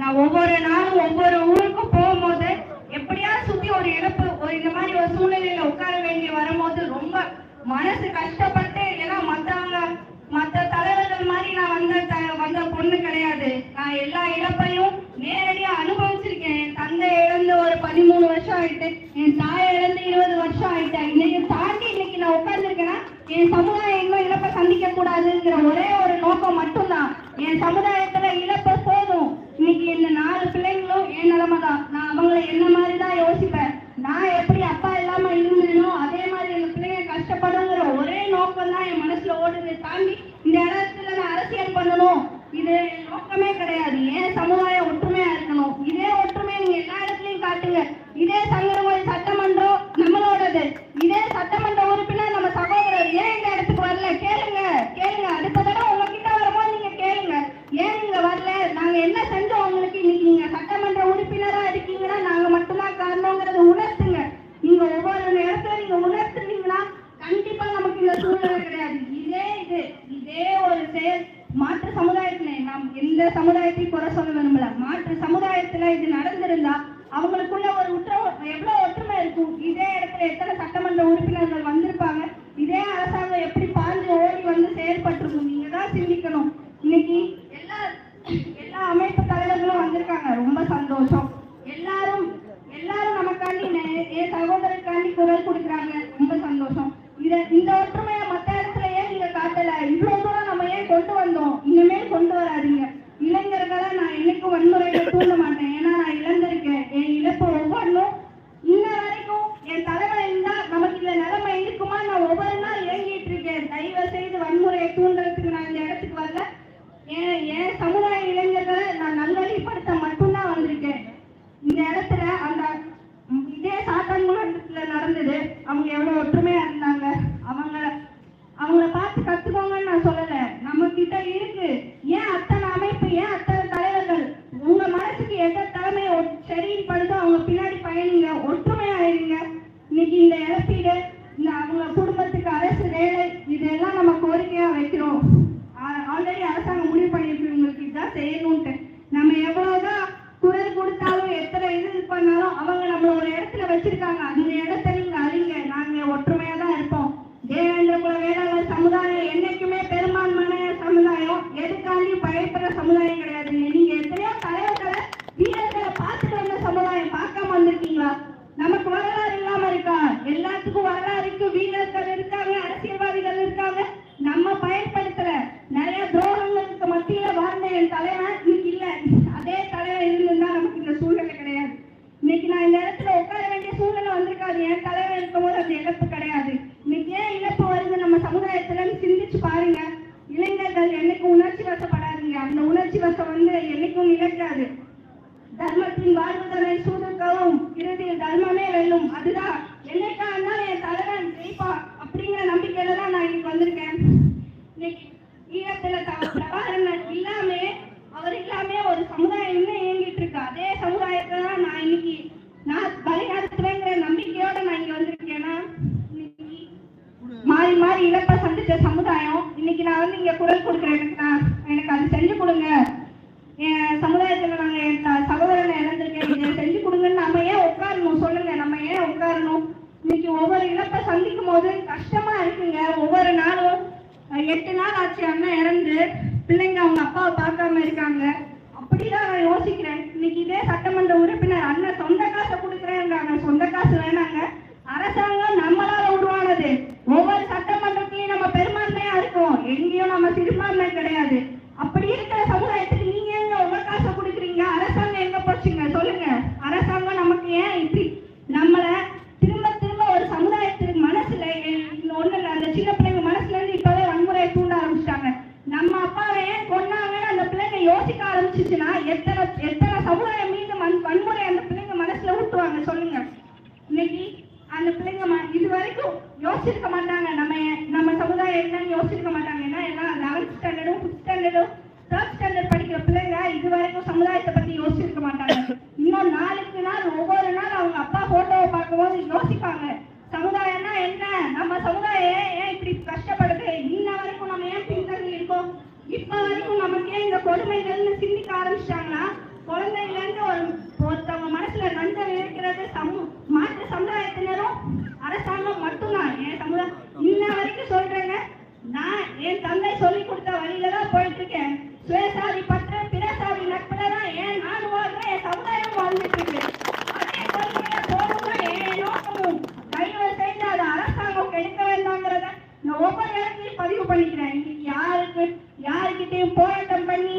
நான் ஒவ்வொரு நாளும் ஒவ்வொரு ஊருக்கும் போகும்போது எப்படியாவது சுத்தி ஒரு இழப்பு ஒரு இந்த மாதிரி ஒரு சூழ்நிலையில உட்கார வேண்டி வரும்போது ரொம்ப மனசு கஷ்டப்பட்டு ஏன்னா மத்தவங்க மத்த தலைவர்கள் மாதிரி நான் வந்த த- வந்த பொண்ணு கிடையாது. நான் எல்லா இழப்பையும் நேரடியா அனுபவிச்சிருக்கேன். என் தந்தை இழந்து ஒரு பதிமூணு வருஷம் ஆயிட்டு என் தாய் இழந்து இருபது வருஷம் ஆயிட்டேன் இன்னைக்கு தாண்டி இன்னைக்கு நான் உட்கார்ந்துருக்கேன்னா என் சமுதாயம் இன்னும் இழப்பை சந்திக்க கூடாதுங்கிற ஒரே ஒரு நோக்கம் மட்டும்தான். என் சமுதாயத்தை இந்த நாலு பிள்ளைங்களும் என் நிலைமை தான் நான் அவங்களை என்ன மாதிரி தான் யோசிப்பேன்? நான் எப்படி அப்பா இல்லாம இருந்தேனோ அதே மாதிரி எங்க பிள்ளைங்க கஷ்டப்படுங்கிற ஒரே நோக்கம் தான் என் மனசுல ஓடுது. தாண்டி இந்த இடத்துல நான் அரசியல் பண்ணணும். இது நோக்கமே கிடையாது. ஏன் சமுதாயம் ஒற்றுமையா இருக்கணும் இதே ஒற்றுமையை நீங்க எல்லா இடத்துலயும் காட்டுங்க இதே சங்கரங்கோயில் சட்டமன்றம் நம்மளோடது இதே சட்டமன்ற உறுப்பினர் நம்ம சகோதரர் ஏன் இந்த இடத்துக்கு வரல கேளுங்க கேளுங்க அடுத்த தடவை உங்ககிட்ட வரும்போது நீங்க கேளுங்க ஏன் நீங்க வரல நாங்க என்ன செஞ்சோம் உங்களுக்கு இன்னைக்கு நீங்க சட்டமன்ற உறுப்பினரா இருக்கீங்கன்னா நாங்க மட்டும்தான் காரணங்கிறத உணர்த்துங்க நீங்க ஒவ்வொரு இடத்துல நீங்க உணர்த்துனீங்கன்னா கண்டிப்பா நமக்கு இந்த சூழ்நிலை கிடையாது இதே இது இதே ஒரு செயல் மாற்று சமுதாயத்திலே நாம் எந்த சமுதாயத்தையும் குறை சொல்ல விரும்பல. மாற்று சமுதாயத்துல இது நடந்திருந்தா அவங்களுக்குள்ள ஒரு உற்ற எவ்வளவு ஒற்றுமை இருக்கும்? இதே இடத்துல எத்தனை சட்ட உறுப்பினர்கள் வந்திருப்பாங்க இதே அரசாங்கம் எப்படி பாஞ்சு ஓடி வந்து செயல்பட்டிருக்கும் நீங்க தான் சிந்திக்கணும் இன்னைக்கு எல்லா எல்லா அமைப்பு தலைவர்களும் வந்திருக்காங்க ரொம்ப சந்தோஷம் எல்லாரும் எல்லாரும் நமக்காண்டி நெ- என் சகோதரருக்காண்டி குரல் கொடுக்குறாங்க ரொம்ப சந்தோஷம் இத இந்த ஒற்றுமையை மத்த இடத்துல ஏன் நீங்க காட்டல இவ்வளவு தூரம் நம்ம ஏன் கொண்டு வந்தோம் இனிமேல் கொண்டு வராதீங்க இளைஞர்களை நான் என்னைக்கும் வன்முறையில தூண்ட மாட்டேன் ஏன்னா நான் இழந்திருக்கேன் என் இழப்பு ஒவ்வொன்றும் இன்ன வரைக்கும் என் தலைமை இருந்தா நமக்கு இந்த நிலைமை இருக்குமா நான் ஒவ்வொரு நாள் இயங்கிட்டு இருக்கேன் தயவு செய்து வன்முறையை தூண்டுறதுக்கு நான் இந்த இடத்துக்கு வரல என் என் சமுதாய இளைஞர்களை நான் நல்வழிப்படுத்த மட்டும்தான் வந்திருக்கேன் இந்த இடத்துல அந்த ம், இதே நடந்தது. அவங்க எவ்வளவு ஒற்றுமையா இருந்தாங்க. அவங்க அவங்கள பார்த்து கத்துக்கோங்கன்னு நான் சொல்லல. நம்ம கிட்ட இருக்கு. ஏன் அத்தனை அமைப்பு ஏன் அத்தனை தலைவர்கள்? உங்க மனசுக்கு எந்த தலைமை ஒ- சரின்னு படுதோ அவங்க பின்னாடி பயணிங்க. ஒற்றுமையா இருங்க. இன்னைக்கு இந்த இழப்பீடு இந்த அவங்க குடும்பத்துக்கு அரசு வேலை இதெல்லாம் நம்ம கோரிக்கையா வைக்கிறோம். ஆல்ரெடி அரசாங்கம் முடிவு பண்ணியிருக்கு. உங்களுக்கு இதுதான் செய்யணும்ட்டு. நம்ம எவ்வளவுதான் குரல் கொடுத்தாலும் எத்தனை இது பண்ணாலும் அவங்க நம்மள ஒரு இடத்துல வச்சிருக்காங்க. அது சமுதாயம் என்னைக்குமே பெரும்பான்மையான சமுதாயம் எதுக்காண்டி பயப்படுற சமுதாயம் கிடையாது நீங்க எத்தனையோ தலைவர்களை வீரர்களை பார்த்துட்டு வந்த சமுதாயம் பார்க்காம வந்திருக்கீங்களா நமக்கு வரலாறு இல்லாம இருக்கா எல்லாத்துக்கும் வரலாறு இருக்கு வீரர்கள் இருக்காங்க அரசியல்வாதிகள் இருக்காங்க நம்ம பயன்படுத்துற நிறைய துரோகங்களுக்கு மத்தியில வாழ்ந்த என் தலைவன் இன்னைக்கு இல்ல அதே தலைவன் இருந்திருந்தா நமக்கு இந்த சூழ்நிலை கிடையாது இன்னைக்கு நான் இந்த இடத்துல உட்கார வேண்டிய சூழ்நிலை வந்திருக்காது என் தலைவன் இருக்கும்போது அந்த இழப்பு கிடையாது இன்னைக்கு ஏன் இழப்பு வருது நம்ம சமுதாயத்துலன்னு சிந்திச்சு பாருங்க இளைஞர்கள் என்னைக்கும் உணர்ச்சி வசப்படாதீங்க அந்த உணர்ச்சி வசம் வந்து என்னைக்கும் தர்மத்தின் வாழ்வுதலை சூதுக்கவும் இறுதியில் தர்மமே வெல்லும். அதுதான் என்னைக்கா இருந்தாலும் என் தலைவன் ஜெயிப்பா அப்படிங்கிற நம்பிக்கையில தான் நான் இன்னைக்கு வந்திருக்கேன். இன்னைக்கு ஈழத்துல பிரபாகரன் இல்லாமே அவர் இல்லாமே ஒரு சமுதாயம் இன்னும் இயங்கிட்டு இருக்கு. அதே சமுதாயத்தை தான் நான் இன்னைக்கு நான் வழிநடத்துவேங்கிற நம்பிக்கையோட நான் இங்க வந்திருக்கேன்னா இன்னைக்கு மாறி மாறி இழப்ப சந்திச்ச சமுதாயம் இன்னைக்கு நான் வந்து இங்க குரல் கொடுக்குறேன். எனக்கு நான் எனக்கு அது செஞ்சு கொடுங்க என் சமுதாயத்துல நாங்க என் த- சகோதரனை இழந்திருக்கேன் இதை செஞ்சு கொடுங்கன்னு நம்ம ஏன் உட்காரணும் சொல்லுங்க நம்ம ஏன் உட்காரணும் இன்னைக்கு ஒவ்வொரு இழப்பை சந்திக்கும் போது கஷ்டமா இருக்குங்க. ஒவ்வொரு நாளும் எட்டு நாள் ஆச்சு அண்ணன் இறந்து. பிள்ளைங்க அவங்க அப்பாவை பார்க்காம இருக்காங்க. அப்படிதான் நான் யோசிக்கிறேன். இன்னைக்கு இதே சட்டமன்ற உறுப்பினர் அண்ணன் சொந்த காசை கொடுக்குறேன்றாங்க. சொந்த காசு வேணாங்க. அரசாங்கம் நம்மளால உருவானது ஒவ்வொரு சட்டமன்றத்திலையும் நம்ம பெரும்பான்மையா இருக்கோம் எங்கேயும் நம்ம சிறுபான்மை கிடையாது அப்படி இருக்கிற சமுதாயத்துக்கு நீங்க எங்க உங்க காசை கொடுக்குறீங்க அரசாங்கம் எங்க போச்சுங்க சொல்லுங்க அரசாங்கம் நமக்கு ஏன் இப்படி நம்மள திரும்ப திரும்ப ஒரு சமுதாயத்துக்கு மனசுல ஒண்ணு இல்ல அந்த சின்ன பிள்ளைங்க மனசுல இருந்து இப்பவே வன்முறையை தூண்ட ஆரம்பிச்சிட்டாங்க நம்ம அப்பாவை ஏன் கொன்னாங்கன்னு அந்த பிள்ளைங்க யோசிக்க ஆரம்பிச்சிச்சுன்னா எத்தனை எத்தனை சமுதாயம் மீண்டும் வந்து என்னன்னு யோசிக்க மாட்டாங்க ஏன்னா எல்லாம் லெவன்த் ஸ்டாண்டர்டும் ஃபிஃப்த் ஸ்டாண்டர்டும் தேர்ட் ஸ்டாண்டர்ட் படிக்கிற பிள்ளைங்க இது வரைக்கும் சமுதாயத்தை பத்தி யோசிச்சிருக்க மாட்டாங்க. இன்னும் நாளுக்கு நாள் ஒவ்வொரு நாள் அவங்க அப்பா போட்டோவை பார்க்கும்போது யோசிப்பாங்க. சமுதாயம்னா என்ன? நம்ம சமுதாயம் ஏன் ஏன் இப்படி கஷ்டப்படுது? இன்ன வரைக்கும் நம்ம ஏன் பின்தங்கி இருக்கோம்? இப்ப வரைக்கும் நமக்கு ஏன் இந்த கொடுமைகள்னு சிந்திக்க ஆரம்பிச்சிட்டாங்கன்னா குழந்தைங்க இருந்து ஒரு ஒருத்தவங்க மனசுல நஞ்ச இருக்கிறது சமூ மாற்று சமுதாயத்தினரும் அரசாங்கம் மட்டும்தான் என் சமுதாயம் இன்ன வரைக்கும் சொல்றேங்க நான் என் தந்தை சொல்லி கொடுத்த வழியில தான் போயிட்டு இருக்கேன் சுயசாதி பற்ற பிறசாதி நட்புல தான் ஏன் நான் வாழ்றேன் என் சமுதாயம் வாழ்ந்துட்டு இருக்கு அதே கொள்கையில போகணும் என் நோக்கமும் தயவு செய்து அது அரசாங்கம் கெடுக்க வேண்டாங்கிறத நான் ஒவ்வொரு இடத்துலயும் பதிவு பண்ணிக்கிறேன் இன்னைக்கு யாருக்கு யாருக்கிட்டையும் போராட்டம் பண்ணி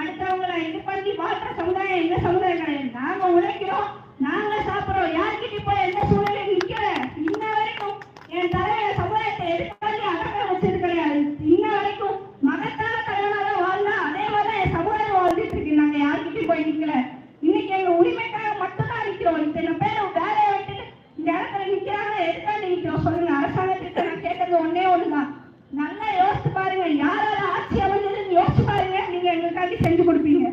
அடுத்தவங்களை இது பண்ணி வாழ்ற சமுதாயம் எங்க சமுதாயம் கிடையாது நாங்க உழைக்கிறோம் நாங்க சாப்பிடுறோம் யார்கிட்டயும் போய் எந்த சூழ்நிலையும் நிக்கல இன்ன வரைக்கும் என் தலைவர சமுதாயத்தை எது பண்ணி அடக்க வச்சது கிடையாது இன்ன வரைக்கும் மகத்தான தலைவனாக வாழ்ந்தா அதே மாதிரி என் சமுதாயம் வாழ்ந்துட்டு இருக்கு நாங்க யார்கிட்டயும் போய் நிக்கல இன்னைக்கு எங்க உரிமைக்காக மட்டும்தான் நிக்கிறோம் இத்தனை பேர் வேலையை விட்டுட்டு இந்த இடத்துல நிக்கிறாங்க எதுக்காக நிக்கிறோம் சொல்லுங்க அரசாங்கத்திட்ட நான் கேட்டது ஒண்ணே ஒண்ணுதான் நல்லா யோசிச்சு பாருங்க யாரால ஆட்சி அமைஞ்சதுன்னு யோசிச்சு பாருங்க நீங்க எங்களுக்காண்டி செஞ்சு கொடுப்பீங்க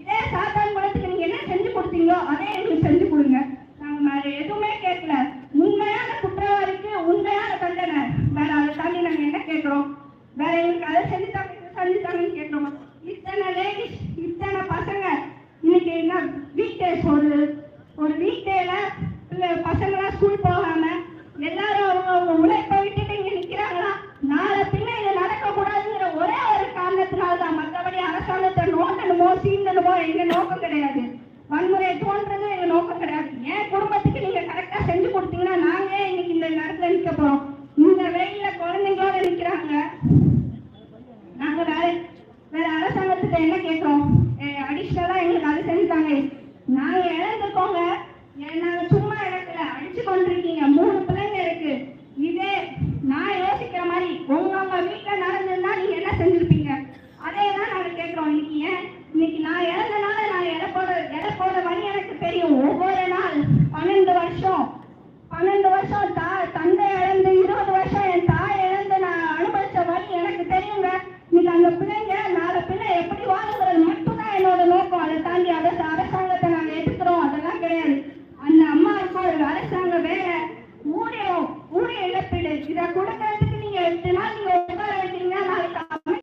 இதே சாத்தான் குளத்துக்கு நீங்க என்ன செஞ்சு கொடுத்தீங்களோ அதே எங்களுக்கு செஞ்சு கொடுங்க நாங்க வேற எதுவுமே கேட்கல உண்மையான குற்றவாளிக்கு உண்மையான தண்டனை வேற அதை தாண்டி நாங்க என்ன கேட்கிறோம் வேற எங்களுக்கு அதை செஞ்சுட்டாங்க இதை செஞ்சுட்டாங்கன்னு கேட்கிறோம் இத்தனை லேடிஸ் இத்தனை பசங்க. இன்னைக்கு என்ன வீக் டேஸ் ஒரு ஒரு வீக் டேல பசங்களாம் ஸ்கூல் போகாம எல்லாரும் அவங்க அவங்க உழைப்பை விட்டுட்டு இங்க நிக்கிறாங்களா? நாளை பின்ன இது நடக்க கூடாதுங்கிற ஒரே ஒரு காரணத்தினால தான் மற்றபடி அரசாங்கத்தை நோண்டணுமோ சீண்டணுமோ எங்க நோக்கம் கிடையாது. வன்முறையை தோன்றதும் எங்க நோக்கம் கிடையாது. என் குடும்பத்துக்கு நீங்க கரெக்டா செஞ்சு கொடுத்தீங்கன்னா நாங்க ஏன் இன்னைக்கு இந்த நேரத்துல நிக்க போறோம் இந்த வெயில்ல குழந்தைங்களோட நிக்கிறாங்க நாங்க வேற வேற அரசாங்கத்துக்கு என்ன கேட்கிறோம் அடிஷ்னலா எங்களுக்கு அது செஞ்சுட்டாங்க நாங்க இழந்துக்கோங்க நாங்க சும்மா இடத்துல அடிச்சு கொண்டிருக்கீங்க. மூணு பிள்ளைங்க இருக்கு இதே நான் யோசிக்கிற மாதிரி உங்க உங்க வீட்டுல நடந்திருந்தா நீங்க என்ன செஞ்சிருப்பீங்க அதே தான் நாங்க கேட்கிறோம் இன்னைக்கு ஏன் இன்னைக்கு நான் இறந்தனால நான் இறப்போட இறப்போட வழி எனக்கு தெரியும் ஒவ்வொரு நாள் பன்னெண்டு வருஷம் பன்னெண்டு வருஷம் தா தந்தை இழந்து இருபது வருஷம் என் தாய் இழந்து நான் அனுபவிச்ச வழி எனக்கு தெரியுங்க இன்னைக்கு அந்த பிள்ளைங்க நாலு பிள்ளை எப்படி வாழுங்கிறது மட்டும்தான் என்னோட நோக்கம் அதை தாண்டி அரசு அரசாங்கத்தை நாங்கள் எதிர்க்கிறோம் அதெல்லாம் கிடையாது அந்த அம்மாவுக்கு ஒரு அரசாங்க வேலை ஊதியம் ஊதிய இழப்பீடு இதை நீங்க எட்டு நாள் நீங்க உட்கார வைக்கிறீங்கன்னா நாளைக்கு அமை-